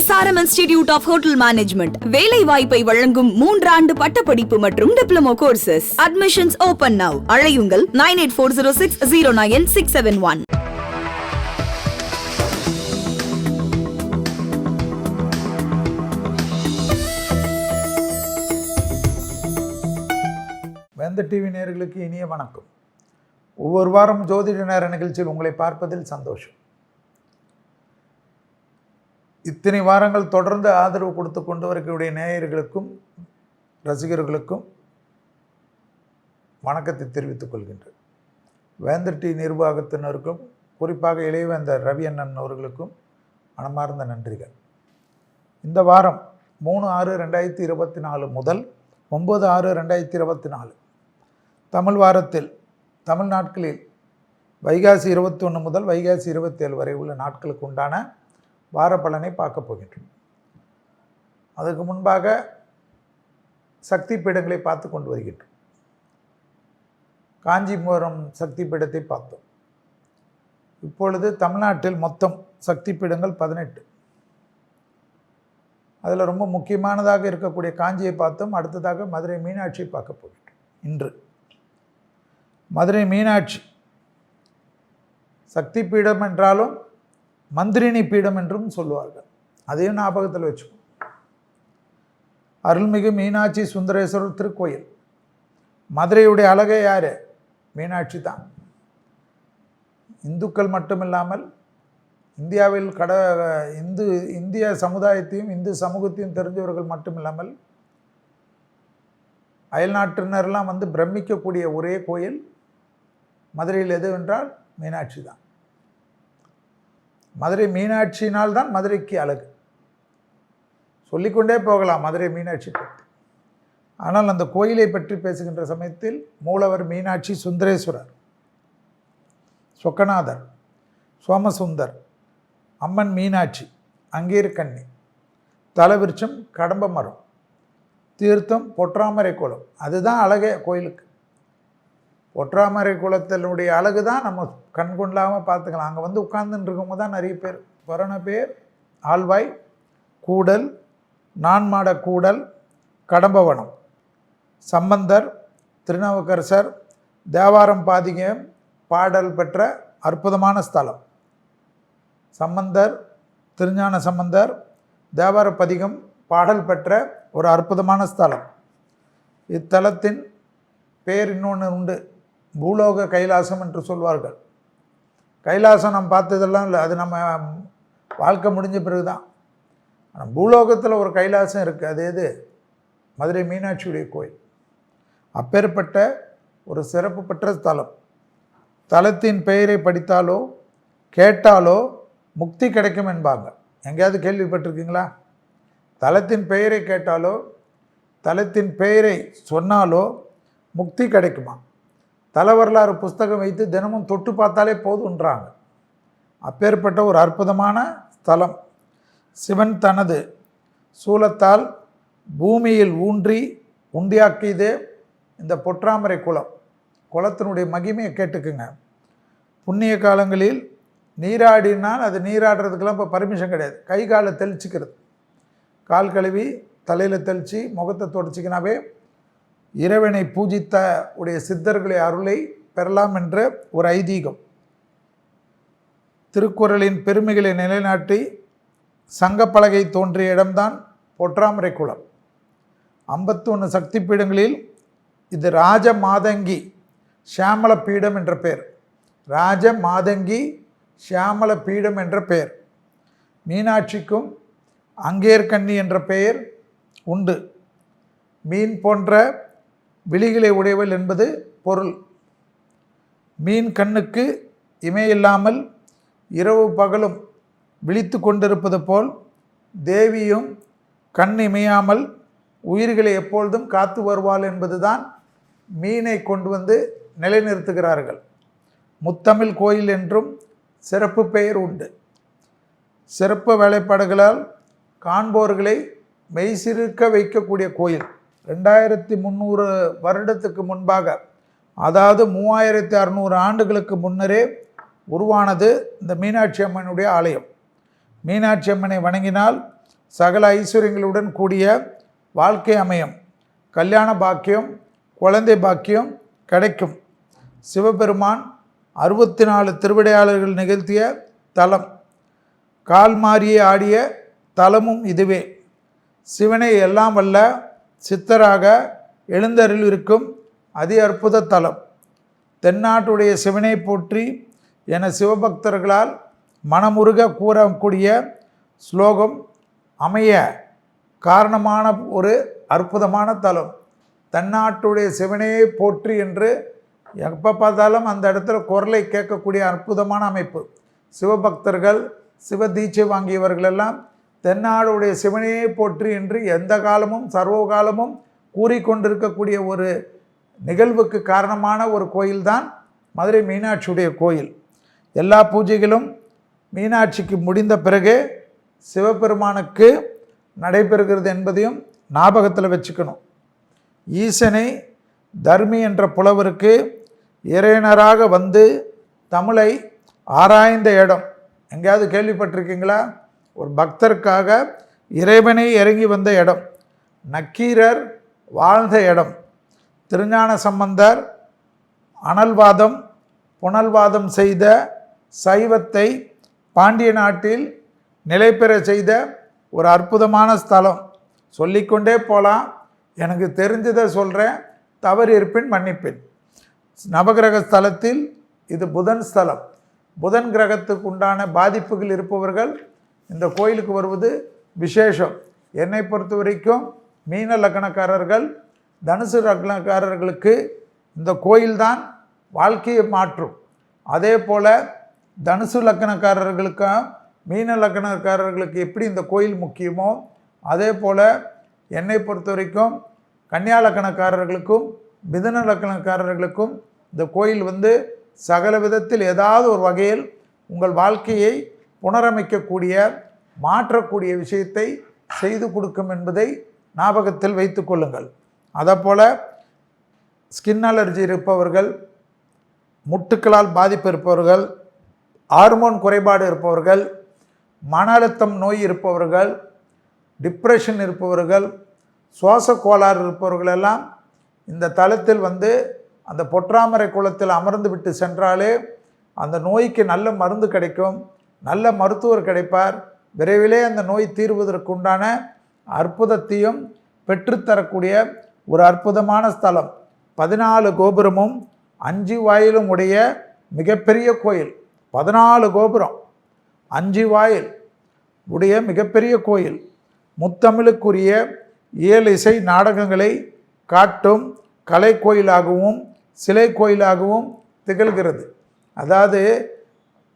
SRM institute of hotel management வேலை வாய்ப்பை வழங்கும் மூன்றாண்டு பட்டப்படிப்பு மற்றும் diploma courses admissions open now அழையுங்கள் nine eight four zero six zero nine six seven one வெந்த டிவி நேர்களுக்கு இனிய வணக்கம். ஒவ்வொரு வாரம் ஜோதிட நேர நிகழ்ச்சியில் உங்களை பார்ப்பதில் சந்தோஷம். இத்தனை வாரங்கள் தொடர்ந்து ஆதரவு கொடுத்து கொண்டு வரக்கூடிய நேயர்களுக்கும் ரசிகர்களுக்கும் வணக்கத்தை தெரிவித்துக் கொள்கின்றேன். வேந்தர் டி நிர்வாகத்தினருக்கும் குறிப்பாக இளையவேந்தர் ரவி அண்ணன் அவர்களுக்கும் மனமார்ந்த நன்றிகள். இந்த வாரம் மூணு ஆறு ரெண்டாயிரத்தி இருபத்தி நாலு முதல் ஒம்பது ஆறு ரெண்டாயிரத்தி இருபத்தி நாலு. தமிழ் வாரத்தில் தமிழ் நாட்களில் வைகாசி இருபத்தி ஒன்று முதல் வைகாசி இருபத்தேழு வரை உள்ள நாட்களுக்கு உண்டான வார பலனை பார்க்க போகின்றோம். அதுக்கு முன்பாக சக்தி பீடங்களை பார்த்து கொண்டு வருகின்றோம். காஞ்சிபுரம் சக்தி பீடத்தை பார்த்தோம். இப்பொழுது தமிழ்நாட்டில் மொத்தம் சக்தி பீடங்கள் பதினெட்டு. அதில் ரொம்ப முக்கியமானதாக இருக்கக்கூடிய காஞ்சியை பார்த்தோம். அடுத்ததாக மதுரை மீனாட்சியை பார்க்க போகின்றோம். இன்று. மதுரை மீனாட்சி சக்தி பீடம் என்றாலும் மந்திரினி பீடம் என்றும் சொல்லுவார்கள். அதையும் ஞாபகத்தில் வச்சுக்கோ. அருள்மிகு மீனாட்சி சுந்தரேஸ்வரர் திருக்கோயில். மதுரையுடைய அழகை யார்? மீனாட்சி தான். இந்துக்கள் மட்டுமில்லாமல் இந்தியாவில் கட இந்து இந்திய சமுதாயத்தையும் இந்து சமூகத்தையும் தெரிஞ்சவர்கள் மட்டுமில்லாமல் அயல்நாட்டினர்லாம் வந்து பிரமிக்கக்கூடிய ஒரே கோயில் மதுரையில் எது என்றால் மீனாட்சி தான். மதுரை மீனாட்சியினால் தான் மதுரைக்கு அழகு. சொல்லிக்கொண்டே போகலாம் மதுரை மீனாட்சி பற்றி ஆனால் அந்த கோயிலை பற்றி பேசுகின்ற சமயத்தில் மூலவர் மீனாட்சி சுந்தரேஸ்வரர் சொக்கநாதர் சோமசுந்தர் அம்மன் மீனாட்சி அங்கீர்கண்ணி தலவிருச்சம் கடம்ப மரம் தீர்த்தம் பொற்றாமரை குளம் அதுதான் அழகே கோயிலுக்கு. ஒற்றாமரை குளத்தினுடைய அழகு தான் நம்ம கண்கொண்டாமல் பார்த்துக்கலாம். அங்கே வந்து உட்கார்ந்துட்டு தான் நிறைய பேர். பரண பேர் ஆழ்வாய் கூடல் நான்மாட கூடல் கடம்பவனம் சம்பந்தர் திருநாவுக்கரசர் தேவாரம் பாதிகம் பாடல் பெற்ற அற்புதமான ஸ்தலம். சம்பந்தர் திருஞான சம்பந்தர் தேவார பதிகம் பாடல் பெற்ற ஒரு அற்புதமான ஸ்தலம். இத்தலத்தின் பேர் இன்னொன்று உண்டு. பூலோக கைலாசம் என்று சொல்வார்கள். கைலாசம் நம்ம பார்த்ததெல்லாம் இல்லை அது நம்ம வாழ்க்கை முடிஞ்ச பிறகு தான் ஆனால் பூலோகத்தில் ஒரு கைலாசம் இருக்குது அது எது? மதுரை மீனாட்சியுடைய கோயில். அப்பேற்பட்ட ஒரு சிறப்பு பெற்ற ஸ்தலம். தலத்தின் பெயரை படித்தாலோ கேட்டாலோ முக்தி கிடைக்கும் என்பாங்க. எங்கேயாவது கேள்விப்பட்டிருக்கீங்களா? தலத்தின் பெயரை கேட்டாலோ தலத்தின் பெயரை சொன்னாலோ முக்தி கிடைக்குமா? தல வரலாறு புஸ்தகம் வைத்து தினமும் தொட்டு பார்த்தாலே போதுன்றாங்க. அப்பேற்பட்ட ஒரு அற்புதமான ஸ்தலம். சிவன் தனது சூலத்தால் பூமியில் ஊன்றி உண்டியாக்கியதே இந்த பொற்றாமரை குளம். குளத்தினுடைய மகிமையை கேட்டுக்குங்க. புண்ணிய காலங்களில் நீராடினால் அது நீராடுறதுக்கெல்லாம் இப்போ பர்மிஷன் கிடையாது. கை காலை தெளிச்சிக்கிறது. கால் கழுவி தலையில் தெளித்து முகத்தை தொடச்சிக்கினாவே இறைவனை பூஜித்த உடைய சித்தர்களை அருளை பெறலாம் என்ற ஒரு ஐதீகம். திருக்குறளின் பெருமைகளை நிலைநாட்டி சங்கப்பலகை தோன்றிய இடம்தான் பொற்றாமரை குளம். ஐம்பத்தொன்று சக்தி பீடங்களில் இது ராஜ மாதங்கி ஷியாமல பீடம் என்ற பெயர். ராஜ மாதங்கி ஷியாமல பீடம் என்ற பெயர். மீனாட்சிக்கும் அங்கேற்கண்ணி என்ற பெயர் உண்டு. மீன் போன்ற விழிகளை உடையவள் என்பது பொருள். மீன் கண்ணுக்கு இமையில்லாமல் இரவு பகலும் விழித்து கொண்டிருப்பது போல் தேவியும் கண் இமையாமல் உயிர்களை எப்பொழுதும் காத்து வருவாள் என்பதுதான் மீனை கொண்டு வந்து நிலைநிறுத்துகிறார்கள். முத்தமிழ் கோயில் என்றும் சிறப்பு பெயர் உண்டு. சிறப்பு வேலைப்பாடுகளால் காண்போர்களை மெய்சிருக்க வைக்கக்கூடிய கோயில். ரெண்டாயிரத்தி முந்நூறு வருடத்துக்கு முன்பாக அதாவது மூவாயிரத்தி அறநூறு ஆண்டுகளுக்கு முன்னரே உருவானது இந்த மீனாட்சி அம்மனுடைய ஆலயம். மீனாட்சி அம்மனை வணங்கினால் சகல ஐஸ்வர்யங்களுடன் கூடிய வாழ்க்கை அமையும். கல்யாண பாக்கியம் குழந்தை பாக்கியம் கிடைக்கும். சிவபெருமான் அறுபத்தி நாலு திருவிடையாளர்கள் நிகழ்த்திய தலம். கால் மாறியே ஆடிய தலமும் இதுவே. சிவனை எல்லாம் வல்ல சித்தராக எழுந்தருள் இருக்கும் அதி அற்புத தலம். தென்னாட்டுடைய சிவனை போற்றி என சிவபக்தர்களால் மனமுருக கூறக்கூடிய ஸ்லோகம் அமைய காரணமான ஒரு அற்புதமான தலம். தென்னாட்டுடைய சிவனையே போற்றி என்று எப்போ பார்த்தாலும் அந்த இடத்துல குரலை கேட்கக்கூடிய அற்புதமான அமைப்பு. சிவபக்தர்கள் சிவ தீட்சை வாங்கியவர்களெல்லாம் தென்னாடுடைய சிவனையே போற்றி என்று எந்த காலமும் சர்வ காலமும் கூறிக்கொண்டிருக்கக்கூடிய ஒரு நிகழ்வுக்கு காரணமான ஒரு கோயில்தான் மதுரை மீனாட்சியுடைய கோயில். எல்லா பூஜைகளும் மீனாட்சிக்கு முடிந்த பிறகு சிவபெருமானுக்கு நடைபெறுகிறது என்பதையும் ஞாபகத்தில் வச்சுக்கணும். ஈசனை தர்மி என்ற புலவருக்கு இறையனராக வந்து தமிழை ஆராய்ந்த இடம். எங்கேயாவது கேள்விப்பட்டிருக்கீங்களா? ஒரு பக்தருக்காக இறைவனை இறங்கி வந்த இடம் நக்கீரர் வாழ்ந்த இடம் திருஞான சம்பந்தர் அனல்வாதம் புனல்வாதம் செய்த சைவத்தை பாண்டிய நாட்டில் நிலை பெற செய்த ஒரு அற்புதமான ஸ்தலம். சொல்லிக்கொண்டே போகலாம் எனக்கு தெரிஞ்சதை சொல்கிறேன் தவறு இருப்பின் மன்னிப்பேன். நவகிரக ஸ்தலத்தில் இது புதன் ஸ்தலம். புதன் கிரகத்துக்கு உண்டான பாதிப்புகள் இருப்பவர்கள் இந்த கோயிலுக்கு வருவது விசேஷம். என்னை பொறுத்த வரைக்கும் மீன லக்னக்காரர்கள் தனுசு லக்னக்காரர்களுக்கு இந்த கோயில்தான் வாழ்க்கையை மாற்றும். அதே போல் தனுசு லக்னக்காரர்களுக்கும் மீன லக்னக்காரர்களுக்கு எப்படி இந்த கோயில் முக்கியமோ அதே போல் என்னை பொறுத்த வரைக்கும் கன்னியா லக்கணக்காரர்களுக்கும் மிதன லக்கணக்காரர்களுக்கும் இந்த கோயில் வந்து சகல விதத்தில் ஏதாவது ஒரு வகையில் உங்கள் வாழ்க்கையை புனரமைக்கக்கூடிய மாற்றக்கூடிய விஷயத்தை செய்து கொடுக்கும் என்பதை ஞாபகத்தில் வைத்து கொள்ளுங்கள். அதைப்போல் ஸ்கின் அலர்ஜி இருப்பவர்கள் முட்டுக்களால் பாதிப்பு இருப்பவர்கள் ஹார்மோன் குறைபாடு இருப்பவர்கள் மன அழுத்தம் நோய் இருப்பவர்கள் டிப்ரெஷன் இருப்பவர்கள் சுவாச கோளாறு இருப்பவர்கள் எல்லாம் இந்த தளத்தில் வந்து அந்த பொற்றாமரை குளத்தில் அமர்ந்து விட்டு சென்றாலே அந்த நோய்க்கு நல்ல மருந்து கிடைக்கும். நல்ல மருத்துவர் கிடைப்பார். விரைவிலே அந்த நோய் தீர்வதற்குண்டான அற்புதத்தையும் பெற்றுத்தரக்கூடிய ஒரு அற்புதமான ஸ்தலம். பதினாலு கோபுரமும் அஞ்சு வாயிலும் உடைய மிகப்பெரிய கோயில். பதினாலு கோபுரம் அஞ்சு வாயில் உடைய மிகப்பெரிய கோயில். முத்தமிழுக்குரிய ஏழு இசை நாடகங்களை காட்டும் கலை கோயிலாகவும் சிலை கோயிலாகவும் திகழ்கிறது. அதாவது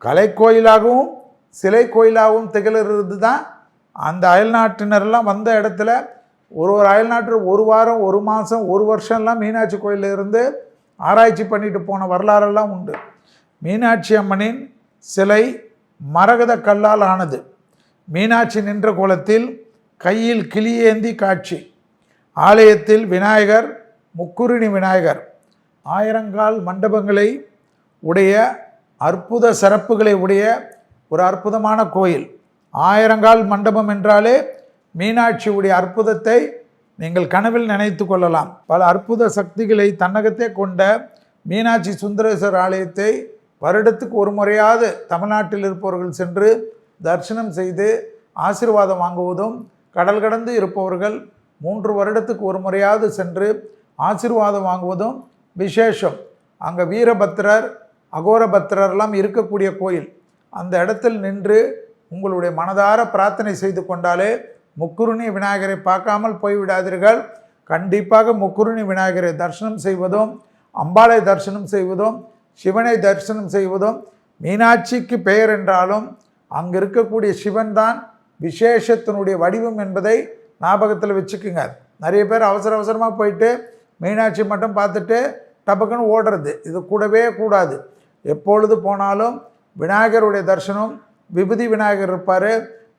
கலை கோயிலாகவும் சிலை கோயிலாகவும் திகழ்கிறது தான் அந்த அயல்நாட்டினரெல்லாம் வந்த இடத்துல ஒரு ஒரு அயல்நாட்டில் ஒரு வாரம் ஒரு மாதம் ஒரு வருஷம்லாம் மீனாட்சி கோயிலில் இருந்து ஆராய்ச்சி பண்ணிட்டு போன வரலாறெல்லாம் உண்டு. மீனாட்சி அம்மனின் சிலை மரகத கல்லால் ஆனது. மீனாட்சி நின்ற கோலத்தில் கையில் கிளியேந்தி காட்சி. ஆலயத்தில் விநாயகர் முக்குருணி விநாயகர். ஆயிரங்கால் மண்டபங்களை உடைய அற்புத சிறப்புகளை உடைய ஒரு அற்புதமான கோயில். ஆயிரங்கால் மண்டபம் என்றாலே மீனாட்சியுடைய அற்புதத்தை நீங்கள் கனவில் நினைத்து கொள்ளலாம். பல அற்புத சக்திகளை தன்னகத்தே கொண்ட மீனாட்சி சுந்தரேஸ்வரர் ஆலயத்தை வருடத்துக்கு ஒரு முறையாவது தமிழ்நாட்டில் இருப்பவர்கள் சென்று தரிசனம் செய்து ஆசீர்வாதம் வாங்குவதும் கடல் கடந்து இருப்பவர்கள் மூன்று வருடத்துக்கு ஒரு முறையாவது சென்று ஆசீர்வாதம் வாங்குவதும் விசேஷம். அங்கே வீரபத்திரர் அகோரபத்திரர்லாம் இருக்கக்கூடிய கோயில். அந்த இடத்தில் நின்று உங்களுடைய மனதார பிரார்த்தனை செய்து கொண்டாலே முக்குருணி விநாயகரை பார்க்காமல் போய்விடாதீர்கள் கண்டிப்பாக முக்குருணி விநாயகரை தரிசனம் செய்வதும் அம்பாளை தரிசனம் செய்வதும் சிவனை தரிசனம் செய்வதும் மீனாட்சிக்கு பெயர் என்றாலும் அங்கே இருக்கக்கூடிய சிவன் தான் விசேஷத்தினுடைய வடிவம் என்பதை ஞாபகத்தில் வச்சுக்குங்க. நிறைய பேர் அவசர அவசரமாக போயிட்டு மீனாட்சி மட்டும் பார்த்துட்டு டபக்குன்னு ஓடுறது. இது கூடவே கூடாது. எப்பொழுது போனாலும் விநாயகருடைய தரிசனம் விபூதி விநாயகர் இருப்பார்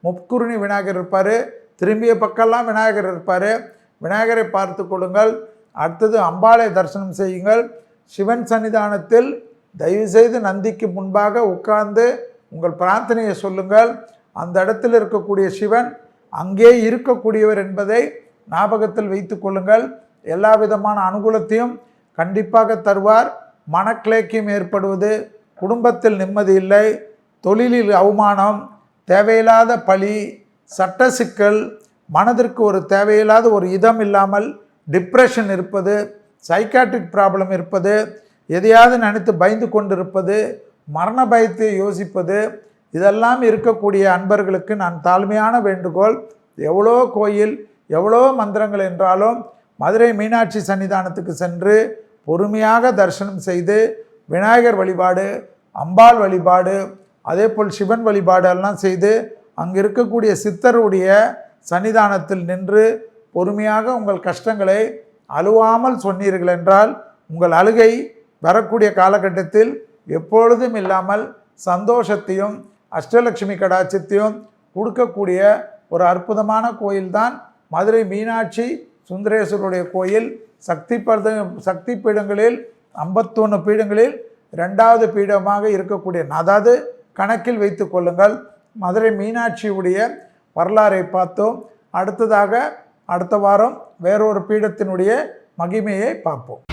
முப்குருணி விநாயகர் இருப்பார் திரும்பிய பக்கம்லாம் விநாயகர் இருப்பார். விநாயகரை பார்த்து கொள்ளுங்கள். அடுத்தது அம்பாளை தரிசனம் செய்யுங்கள். சிவன் சன்னிதானத்தில் தயவுசெய்து நந்திக்கு முன்பாக உட்கார்ந்து உங்கள் பிரார்த்தனையை சொல்லுங்கள். அந்த இடத்தில் இருக்கக்கூடிய சிவன் அங்கே இருக்கக்கூடியவர் என்பதை ஞாபகத்தில் வைத்து கொள்ளுங்கள். எல்லா விதமான அனுகூலத்தையும் கண்டிப்பாக தருவார். மனக்கிளேக்கியம் ஏற்படுவது குடும்பத்தில் நிம்மதி இல்லை தொழிலில் அவமானம் தேவையில்லாத பழி சட்ட சிக்கல் மனதிற்கு ஒரு தேவையில்லாத ஒரு இதம் இல்லாமல் டிப்ரெஷன் இருப்பது சைக்காட்ரிக் ப்ராப்ளம் இருப்பது எதையாவது நினைத்து பயந்து கொண்டிருப்பது மரண பயத்தை யோசிப்பது இதெல்லாம் இருக்கக்கூடிய அன்பர்களுக்கு நான் தாழ்மையான வேண்டுகோள். எவ்வளோ கோயில் எவ்வளோ மந்திரங்கள் என்றாலும் மதுரை மீனாட்சி சன்னிதானத்துக்கு சென்று பொறுமையாக தரிசனம் செய்து விநாயகர் வழிபாடு அம்பாள் வழிபாடு அதே போல் சிவன் வழிபாடெல்லாம் செய்து அங்கே இருக்கக்கூடிய சித்தருடைய சன்னிதானத்தில் நின்று பொறுமையாக உங்கள் கஷ்டங்களை அழுவாமல் சொன்னீர்கள் என்றால் உங்கள் அழுகை வரக்கூடிய காலகட்டத்தில் எப்பொழுதும் இல்லாமல் சந்தோஷத்தையும் அஷ்டலட்சுமி கடாட்சத்தையும் கொடுக்கக்கூடிய ஒரு அற்புதமான கோயில்தான் மதுரை மீனாட்சி சுந்தரேஸ்வருடைய கோயில் சக்தி பத சக்தி பீடங்களில் ஐம்பத்தொன்று பீடங்களில் ரெண்டாவது பீடமாக இருக்கக்கூடிய அதாவது கணக்கில் வைத்து கொள்ளுங்கள் மதுரை மீனாட்சியுடைய வரலாறை பார்த்தோம். அடுத்ததாக அடுத்த வாரம் வேறொரு பீடத்தினுடைய மகிமையை பார்ப்போம்.